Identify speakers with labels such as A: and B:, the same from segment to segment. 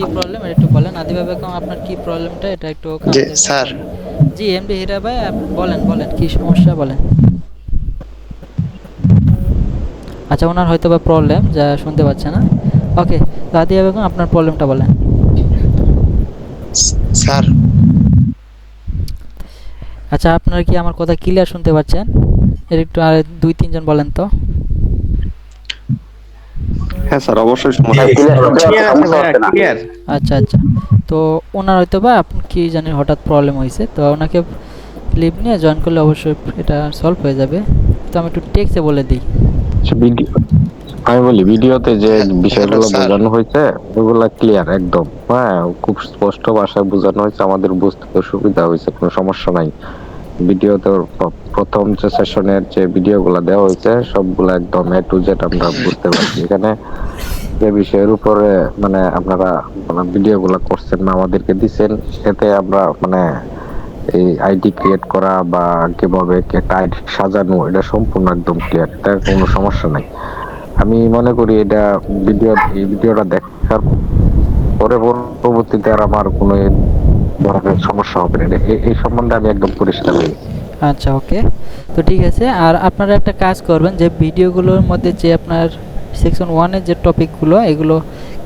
A: কি প্রবলেম এটা একটু বলেন। আদিবা বেগম আপনার কি প্রবলেমটা এটা একটু
B: জি স্যার।
A: জি এমডি হীরা ভাই বলেন বলেন কি সমস্যা বলেন? আচ্ছা ওনার হয়তো বা প্রবলেম যা শুনতে পাচ্ছে না। ওকে রাদিয়া বেগম আপনার প্রবলেমটা বলেন।
B: স্যার।
A: আচ্ছা আপনারা কি আমার কথা ক্লিয়ার শুনতে পাচ্ছেন? এর একটু আর দুই তিনজন বলেন তো।
C: হ্যাঁ স্যার অবশ্যই
A: আচ্ছা আচ্ছা। তো ওনার হয়তো বা আপনি কি জানি হঠাৎ প্রবলেম হয়েছে তো ওনাকে লিভ নিয়ে জয়েন করলে অবশ্যই এটা সলভ হয়ে যাবে। তো আমি একটু টেক্সে বলে দিই।
D: ভিডিও আমি বলি ভিডিওতে যে বিষয়গুলো
B: স্যার।
D: বোঝানো হয়েছে ওগুলা ক্লিয়ার একদম। হ্যাঁ খুব স্পষ্ট ভাষায় বোঝানো হয়েছে আমাদের বুঝতে সুবিধা হয়েছে কোনো সমস্যা নাই। ভিডিওতে প্র- প্রথম যে সেশনের যে ভিডিওগুলো দেওয়া হয়েছে, সবগুলো একদম এ টু জেড আমরা বুঝতে পারছি। এখানে যে বিষয়ের উপরে মানে আপনারা মানে ভিডিওগুলো করছেন বা আমাদেরকে দিচ্ছেন, এতে আমরা মানে এই আইডি ক্রিয়েট করা বা কীভাবে একটা আইডি সাজানো, এটা সম্পূর্ণ একদম ক্লিয়ার এটা কোনো সমস্যা নাই। আমি মনে করি এটা ভিডিও, এই ভিডিওটা দেখার পরে পরবর্তীতে আর আমার কোনো ধরনের সমস্যা হবে। না এই সম্বন্ধে আমি একদম পরিষ্কার হই
A: আচ্ছা ওকে। তো ঠিক আছে আর আপনারা একটা কাজ করবেন যে ভিডিওগুলোর মধ্যে যে আপনার সেকশন ওয়ানের যে টপিকগুলো এগুলো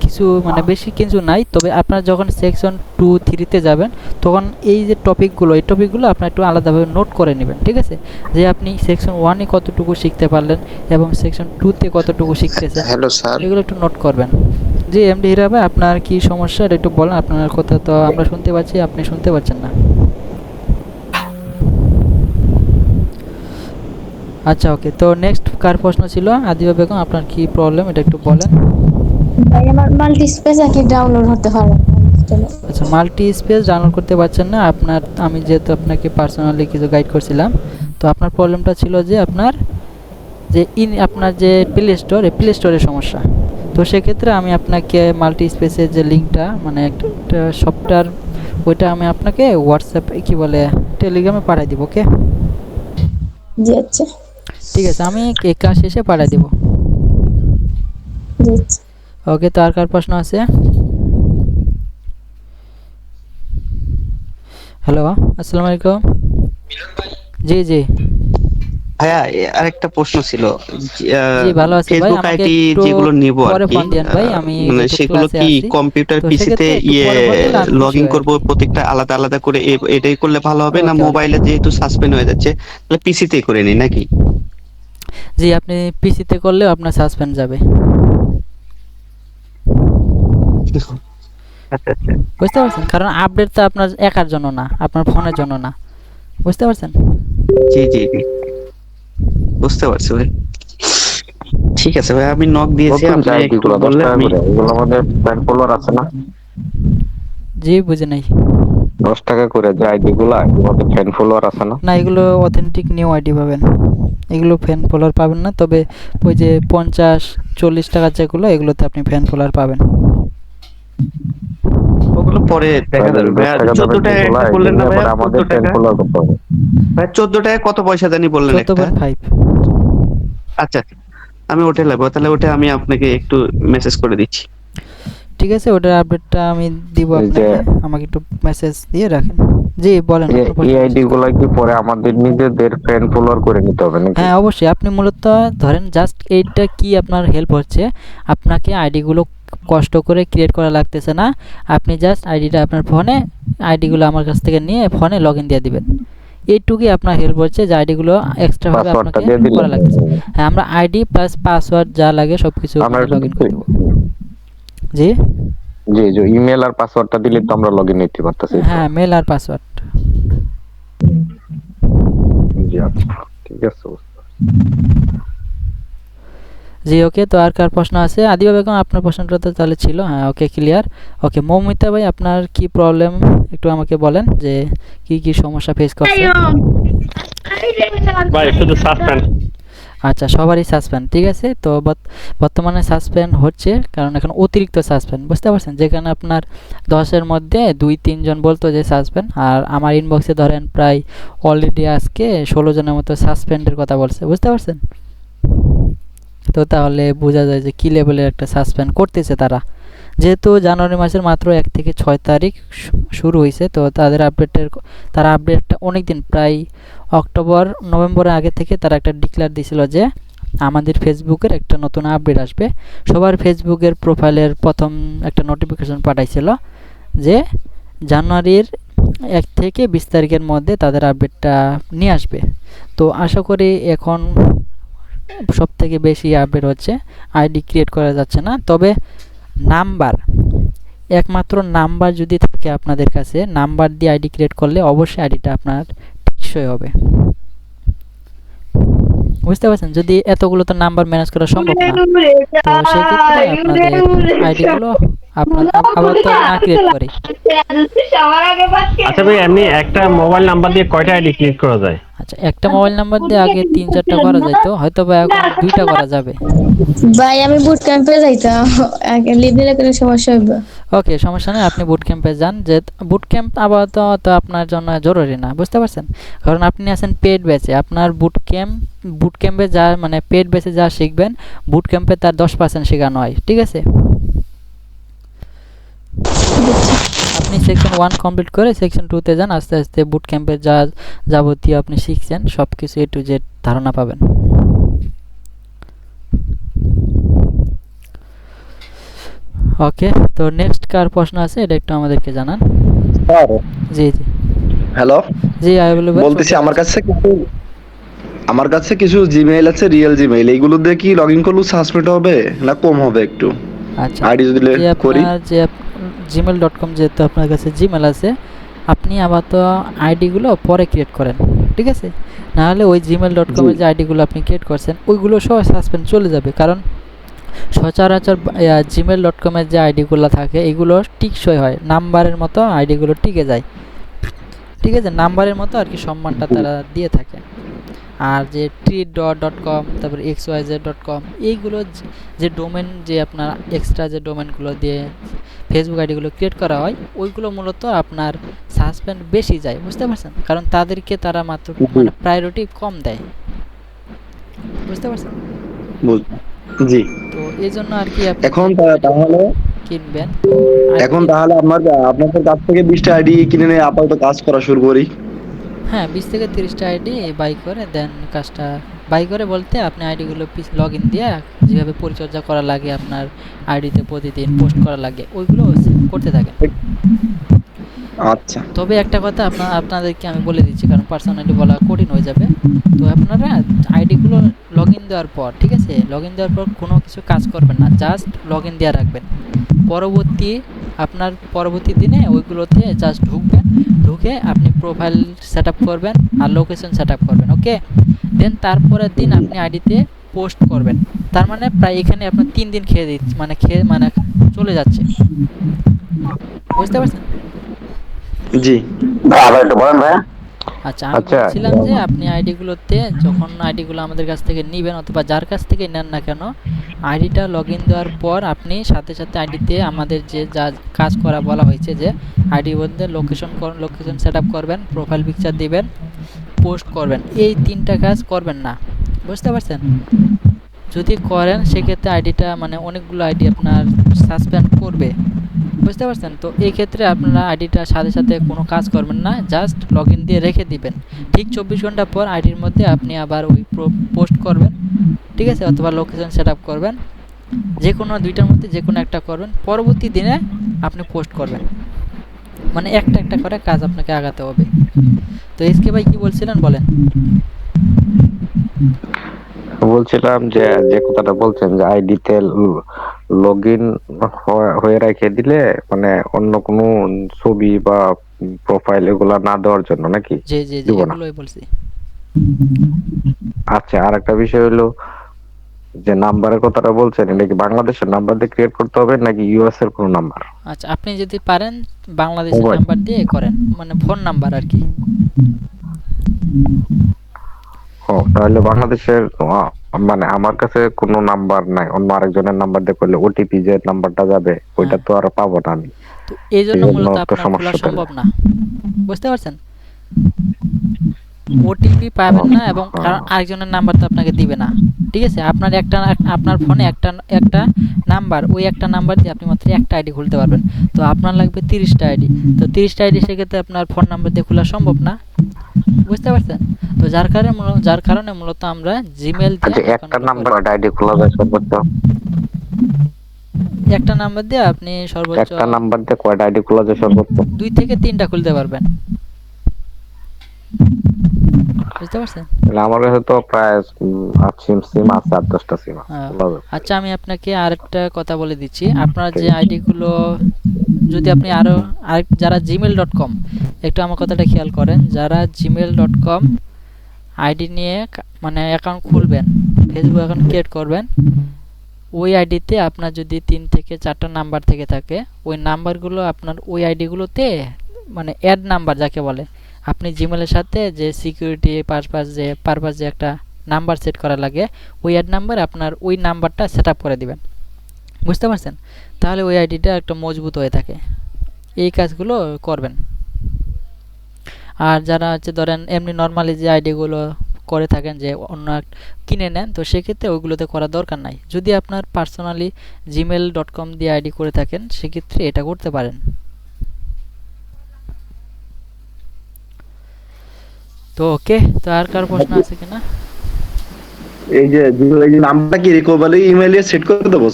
A: কিছু মানে বেশি কিছু নাই তবে আপনারা যখন সেকশন টু থ্রিতে যাবেন তখন এই যে টপিকগুলো এই টপিকগুলো আপনার একটু আলাদাভাবে নোট করে নেবেন ঠিক আছে? যে আপনি সেকশন ওয়ানে কতটুকু শিখতে পারলেন এবং সেকশন টুতে কতটুকু শিখতেছেন
B: হ্যালো স্যার।
A: এগুলো একটু নোট করবেন। জি এমডি হীরা ভাই আপনার কি সমস্যা? এটা একটু বলেন আপনার কথা তো আমরা শুনতে পাচ্ছি আপনি শুনতে পাচ্ছেন না। আচ্ছা ওকে। তো নেক্সট কার প্রশ্ন ছিল? আদিবা বেগম আপনার কি প্রবলেম এটা একটু বলেন।
E: ভাই আমার মাল্টি স্পেস আর কি ডাউনলোড হতে পারে
A: আচ্ছা মাল্টি স্পেস ডাউনলোড করতে পারছেন না আপনার আমি যেহেতু আপনাকে পার্সোনালি কিছু গাইড করছিলাম তো আপনার প্রবলেমটা ছিল যে আপনার যে ইন আপনার যে প্লে স্টোর প্লে স্টোরের সমস্যা। তো সেক্ষেত্রে আমি আপনাকে মাল্টি স্পেসের যে লিঙ্কটা মানে একটা সফটওয়্যার ওইটা আমি আপনাকে হোয়াটসঅ্যাপে কি বলে টেলিগ্রামে পাঠিয়ে দিব ওকে
E: জি আচ্ছা।
A: ঠিক আছে আমি এই কাজ শেষে পাঠিয়ে দিব। ওকে তো আর কার প্রশ্ন আছে? হ্যালো আসসালামু আলাইকুম। জি জি।
C: ভাইয়া আরেকটা প্রশ্ন ছিল।
A: ভালো আছি।
C: ফেসবুক আইডি যেগুলো নিব আর কি মানে সেগুলো কি কম্পিউটার পিসিতে ইয়ে করব প্রত্যেকটা আলাদা আলাদা করে এটাই করলে ভালো হবে না. মোবাইলে যেহেতু সাসপেন্ড হয়ে যাচ্ছে তাহলে করে নিই নাকি?
A: জি আপনি পিসিতে করলেও আপনার সাসপেন্ড যাবে।
C: আচ্ছা আচ্ছা।
A: বুঝতে পারছেন? কারণ আপডেট তো আপনার একার জন্য না আপনার ফোনের জন্য না। বুঝতে পারছেন?
C: জি জি জি। বুঝতে পারছি ভাই। ঠিক আছে ভাই আমি নক দিয়েছি আপনি একটু বললে আমি
D: এগুলো আমাদের ব্যাংক ফলোয়ার আছে না?
A: জি বুঝে নাই।
D: দশ টাকা করে যে আইডি গুলা আমাদের ফ্যান ফলোয়ার আছে না?
A: না এগুলো অথেন্টিক নিউ আইডি পাবেন। এগুলো ফ্যান ফলোয়ার পাবেন না তবে ওই যে পঞ্চাশ চল্লিশ টাকার যেগুলো এগুলোতে আপনি ফ্যান ফলোয়ার পাবেন।
C: ওগুলো পরে দেখা যাবে। ভাইয়া চোদ্দ টাকা একটা বললেন না ভাইয়া? চোদ্দ টাকা?
D: ফলোয়ার করতে হবে
C: ভাই চোদ্দ টাকা কত পয়সা জানি বললেন একটা? আচ্ছা। আমি ওটা লাগবো। তাহলে ওটা আমি আপনাকে একটু মেসেজ করে দিচ্ছি।
A: ঠিক আছে ওটার আপডেটটা আমি দিব আপনাকে। আমাকে একটু মেসেজ দিয়ে রাখেন। জি বলেন
D: এই আইডি গুলা কি পরে আমাদের নিজেদের ফ্যান ফলোয়ার করে নিতে হবে নাকি?
A: হ্যাঁ অবশ্যই। আপনি মূলত ধরেন জাস্ট এইটা কি আপনার হেল্প হচ্ছে? আপনাকে আইডিগুলো কষ্ট করে ক্রিয়েট করা লাগতেছে না। আপনি জাস্ট আইডিটা আপনার ফোনে আইডিগুলো আমার কাছ থেকে নিয়ে ফোনে লগ ইন দিয়ে দিবেন। এইটুকুই আপনার হেল্প হচ্ছে যে আইডিগুলো এক্সট্রাভাবে আপনাকে করা লাগতেছে। হ্যাঁ আমরা আইডি প্লাস পাসওয়ার্ড যা লাগে সব কিছু লগ ইন করে দেবো। জি?
D: জি যে ইমেল আর পাসওয়ার্ডটা দিলে তো আমরা লগ ইন নিতে পারতেছি।
A: হ্যাঁ মেল আর পাসওয়ার্ড
D: জি আচ্ছা ঠিক আছে।
A: জি ওকে তো আর কার প্রশ্ন আছে? আদিবা বেগম আপনার প্রশ্নটা তো তাহলে ছিল। হ্যাঁ ওকে ক্লিয়ার ওকে মৌমিতা ভাই আপনার কি প্রবলেম একটু আমাকে বলেন যে কি কি সমস্যা ফেস করছেন
F: ভাই শুধু সাসপেন্ড
A: আচ্ছা সবারই সাসপেন্ড ঠিক আছে? তো বর্তমানে সাসপেন্ড হচ্ছে কারণ এখন অতিরিক্ত সাসপেন্ড বুঝতে পারছেন? যেখানে আপনার দশের মধ্যে দুই তিনজন বলতো যে সাসপেন্ড আর আমার ইনবক্সে ধরেন প্রায় অলরেডি আজকে ষোলো জনের মতো সাসপেন্ডের কথা বলছে বুঝতে পারছেন? তো তাহলে বোঝা যায় যে কী লেভেলের একটা সাসপেন্ড করতেছে তারা। যেহেতু জানুয়ারি মাসের মাত্র এক থেকে ছয় তারিখ শুরু হয়েছে তো তাদের আপডেটের তারা আপডেটটা অনেক দিন প্রায় অক্টোবর, নভেম্বরের আগে থেকে তারা একটা ডিক্লেয়ার দিয়েছিল যে আমাদের ফেসবুকের একটা নতুন আপডেট আসবে। সবার ফেসবুকের প্রোফাইলের প্রথম একটা নোটিফিকেশন পাঠাইছিল যে জানুয়ারির এক থেকে বিশ তারিখের মধ্যে তাদের আপডেটটা নিয়ে আসবে। তো আশা করি এখন সব থেকে বেশি আপডেট হচ্ছে আইডি ক্রিয়েট করা যাচ্ছে না। তবে নাম্বার একমাত্র নাম্বার যদি থাকে আপনাদের কাছে নাম্বার দিয়ে আইডি ক্রিয়েট করলে অবশ্যই আইডিটা আপনার টেকসই হবে। বুঝতে পারছেন? যদি এতগুলো তো নাম্বার ম্যানেজ করা সম্ভব না তো সেক্ষেত্রে আপনাদের আইডিগুলো আপনার আবার তো না করি
B: আচ্ছা ভাই এমনি একটা মোবাইল নাম্বার দিয়ে কয়টা আইডি ক্রিয়েট করা যায়?
A: আচ্ছা একটা মোবাইল নাম্বার দিয়ে আগে তিন চারটা করা যেত হয়তো বা এখন দুইটা করা যাবে।
E: ভাই আমি বুট ক্যাম্পে যাইতাম লিভ নিলে কোনো সমস্যা হইবে।
A: ওকে সমস্যা নেই আপনি বুট ক্যাম্পে যান। যে বুট ক্যাম্প আপাতত তো আপনার জন্য জরুরি না বুঝতে পারছেন? কারণ আপনি আছেন পেড ব্যাচে আপনার বুট ক্যাম্প বুট ক্যাম্পে যা মানে পেড ব্যাচে যা শিখবেন বুট ক্যাম্পে তার দশ পার্সেন্ট শেখানো হয় ঠিক আছে? আপনি সেকশন ওয়ান কমপ্লিট করে সেকশন টুতে যান আস্তে আস্তে বুট ক্যাম্পে যা যাবতীয় আপনি শিখছেন সব কিছু এ টু জেড ধারণা পাবেন। ওকে তো নেক্সট কার প্রশ্ন আছে এটা একটু আমাদেরকে জানান। জি জি।
F: হ্যালো?
A: জি অ্যাভেলেবল
F: বলতেছি আমার কাছে কিছু আমার কাছে কিছু জিমেইল আছে রিয়েল জিমেইল এইগুলো দিয়ে কি লগ ইন করলে সাসপেন্ড হবে না কম হবে একটু?
A: আচ্ছা
F: আইডি যদি করি?
A: যে জিমেল ডট কম যেহেতু আপনার কাছে জিমেল আছে আপনি আবার তো আইডিগুলো পরে ক্রিয়েট করেন ঠিক আছে? নাহলে ওই জিমেল ডট কমের যে আইডিগুলো আপনি ক্রিয়েট করছেন ওইগুলো সব সাসপেন্ড চলে যাবে। কারণ সচরাচর জিমেল ডট কমের যে আইডিগুলো থাকে এগুলো টিকসই হয়। নাম্বারের মতো আইডিগুলো টিকে যায়। ঠিক আছে? নাম্বারের মতো আর কি সম্মানটা তারা দিয়ে থাকে। আর যে ট্রি ডট ডট কম তারপর X Y Z dot com এইগুলো যে ডোমেন যে আপনার এক্সট্রা যে ডোমেনগুলো দিয়ে ফেসবুক আইডিগুলো ক্রিয়েট করা হয় ওইগুলো মূলত আপনার সাসপেন্ড বেশি যায় বুঝতে পারছেন? কারণ তাদেরকে তারা মাত্র মানে প্রায়োরিটি কম দেয়। বুঝতে পারছেন?
F: জি।
A: তো এই জন্য আর কি
F: এখন তাহলে
A: কিনবেন।
F: এখন তাহলে আমার আপনাদের কাছ থেকে বিশটা আইডি কিনে নিয়ে আপাতত কাজ করা শুরু করি।
A: হ্যাঁ বিশ থেকে তিরিশটা আইডি বাই করে দেন কাজটা বাই করে বলতে আপনি আইডিগুলো লগ ইন দিয়ে যেভাবে পরিচর্যা করা লাগে আপনার আইডিতে প্রতিদিন পোস্ট করা লাগে ওইগুলো করতে থাকেন।
F: আচ্ছা।
A: তবে একটা কথা আপনার আপনাদেরকে আমি বলে দিচ্ছি কারণ পার্সোনালি বলা কঠিন হয়ে যাবে। তো আপনারা আইডিগুলো লগ ইন দেওয়ার পর ঠিক আছে? লগ ইন দেওয়ার পর কোনো কিছু কাজ করবেন না জাস্ট লগ ইন দেওয়া রাখবেন। পরবর্তী আপনার পরবর্তী দিনে ওইগুলোতে জাস্ট ঢুকবেন, ঢুকে আপনি প্রোফাইল সেট করবেন আর লোকেশন সেট করবেন ওকে দেন তারপরের দিন আপনি আইডিতে পোস্ট করবেন। তার মানে প্রায় এখানে আপনার তিন দিন খেয়ে দিচ্ছে মানে খেয়ে মানে চলে যাচ্ছে। বুঝতে পারছেন?
F: জি।
A: আচ্ছা আমি
D: আচ্ছা।
A: বলছিলাম যে আপনি আইডিগুলোতে যখন আইডিগুলো আমাদের কাছ থেকে নেবেন অথবা যার কাছ থেকে নেন না কেন আইডিটা লগ ইন দেওয়ার পর আপনি সাথে সাথে আইডিতে আমাদের যে যা কাজ করা বলা হয়েছে যে আইডির মধ্যে লোকেশন লোকেশন সেট আপ করবেন প্রোফাইল পিকচার দিবেন পোস্ট করবেন। এই তিনটা কাজ করবেন না। বুঝতে পারছেন? যদি করেন সেক্ষেত্রে আইডিটা মানে অনেকগুলো আইডি আপনার সাসপেন্ড করবে। বুঝতে পারছেন? তো এই ক্ষেত্রে আপনারা আইডিটা সাথে সাথে কোনো কাজ করবেন না জাস্ট লগ দিয়ে রেখে দিবেন। ঠিক চব্বিশ ঘণ্টা পর আইডির মধ্যে আপনি আবার ওই পোস্ট করবেন, ঠিক আছে? অথবা লোকেশন সেট করবেন। যে কোনো দুইটার মধ্যে যে কোনো একটা করবেন। পরবর্তী দিনে আপনি পোস্ট করবেন। মানে একটা একটা করে কাজ আপনাকে আগাতে হবে। তো এসকে ভাই কি বলছিলেন বলেন?
D: বলছিলাম যে যে কথাটা বলছেন যে আইডিতে লগ ইন হয়ে রেখে দিলে মানে অন্য কোনো ছবি বা প্রোফাইল এগুলা না দেওয়ার জন্য নাকি?
A: এগুলোই বলছি।
D: আচ্ছা আর একটা বিষয় হলো যে নাম্বারের কথাটা বলছেন এটা কি বাংলাদেশের নাম্বার দিয়ে ক্রিয়েট করতে হবে নাকি ইউএস এর কোনো নাম্বার?
A: আচ্ছা আপনি যদি পারেন বাংলাদেশের নাম্বার দিয়ে করেন মানে ফোন নাম্বার আর কি।
D: ও তাহলে বাংলাদেশের মানে আমার কাছে কোনো নাম্বার নাই। অন্য আরেকজনের নাম্বার দিয়ে করলে ওটিপি যে নাম্বারটা যাবে ওইটা তো আর পাবো না আমি।
A: তো এই জন্য মূলত আপনার খোলা সম্ভব না। বুঝতে পারছেন? ওটিপি পাবেন না এবং কারণ আরেকজনের নাম্বার তো আপনাকে দিবে না। ঠিক আছে? আপনার একটা আপনার ফোনে একটা একটা নাম্বার ওই একটা নাম্বার দিয়ে আপনি মাত্র একটা আইডি খুলতে পারবেন। তো আপনার লাগবে তিরিশটা আইডি তো তিরিশটা আইডি সেক্ষেত্রে আপনার ফোন নাম্বার দিয়ে খোলা সম্ভব না। বুঝতে পারছেন? তো যার কারণে যার কারণে মূলত আমরা জিমেল
D: আচ্ছা
A: দিয়ে
D: একটা নাম্বার আইডি খোলা যায় সর্বোচ্চ।
A: একটা নাম্বার দিয়ে আপনি সর্বোচ্চ
D: একটা নাম্বার দিয়ে কয়টা আইডি খোলা যায় সর্বোচ্চ?
A: দুই থেকে তিনটা খুলতে পারবেন। বুঝতে পারছেন?
D: তাহলে আমার কাছে তো প্রায় আট সিম সিম আছে আট দশটা সিম।
A: আচ্ছা আমি আপনাকে আরেকটা কথা বলে দিচ্ছি। আপনার যে আইডিগুলো যদি আপনি আরেক যারা জিমেল ডট কম একটু আমার কথাটা খেয়াল করেন যারা জিমেল ডট কম আইডি নিয়ে মানে অ্যাকাউন্ট খুলবেন ফেসবুক অ্যাকাউন্ট ক্রিয়েট করবেন ওই আইডিতে আপনার যদি তিন থেকে চারটা নাম্বার থেকে থাকে ওই নাম্বারগুলো আপনার ওই আইডিগুলোতে মানে অ্যাড নাম্বার যাকে বলে আপনি জিমেলের সাথে যে সিকিউরিটি পারপাস যে পারপাস যে একটা নাম্বার সেট করা লাগে, ওই অ্যাড নাম্বার আপনার ওই নাম্বারটা সেট আপ করে দিবেন। বুঝতে পারছেন? তাহলে ওই আইডিটা একটা মজবুত হয়ে থাকে। এই কাজগুলো করবেন। আর যারা হচ্ছে ধরেন এমনি নর্মালি যে আইডিগুলো করে থাকেন যে অন্য কিনে নেন, তো সেক্ষেত্রে ওইগুলোতে করা দরকার নাই। যদি আপনার পার্সোনালি জিমেল ডট কম দিয়ে আইডি করে থাকেন, সেক্ষেত্রে এটা করতে পারেন। তো ওকে তো আর কার প্রশ্ন আছে কিনা?
F: এই যে নামটা কি রিকভারি ইমেইলে সেট করে দেবো?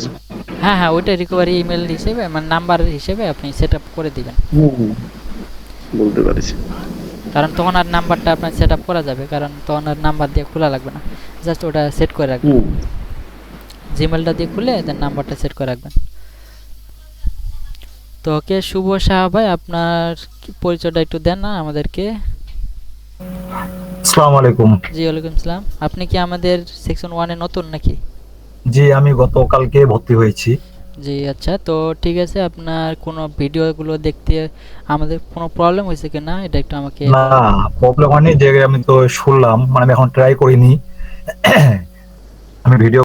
A: হ্যাঁ হ্যাঁ ওইটা রিকভারি ইমেল হিসেবে মানে নাম্বার হিসেবে আপনি সেট আপ করে দিবেন।
F: বলতে পারিস
A: কারণ তখন আর নাম্বারটা আপনার সেট আপ করা যাবে কারণ তখন আর নাম্বার দিয়ে খোলা লাগবে না। জাস্ট ওটা সেট করে রাখবেন।
F: হুম।
A: জিমেলটা দিয়ে খুলে দেন নাম্বারটা সেট করে রাখবেন। তো ওকে শুভ সাহা ভাই আপনার পরিচয়টা একটু দেন না আমাদেরকে।
G: আসসালামু আলাইকুম।
A: জি ওয়ালাইকুম সালাম আপনি কি আমাদের সেকশন নতুন নাকি?
G: জি আমি গতকালকে ভর্তি হয়েছি।
A: জি আচ্ছা। তো ঠিক আছে আপনার কোনো ভিডিওগুলো দেখতে আমাদের কোনো প্রবলেম হয়েছে কি না? এটা একটু আমাকে
G: না প্রবলেম হয়নি। যে আমি তো শুনলাম মানে আমি এখন ট্রাই করিনি। আমি ভিডিও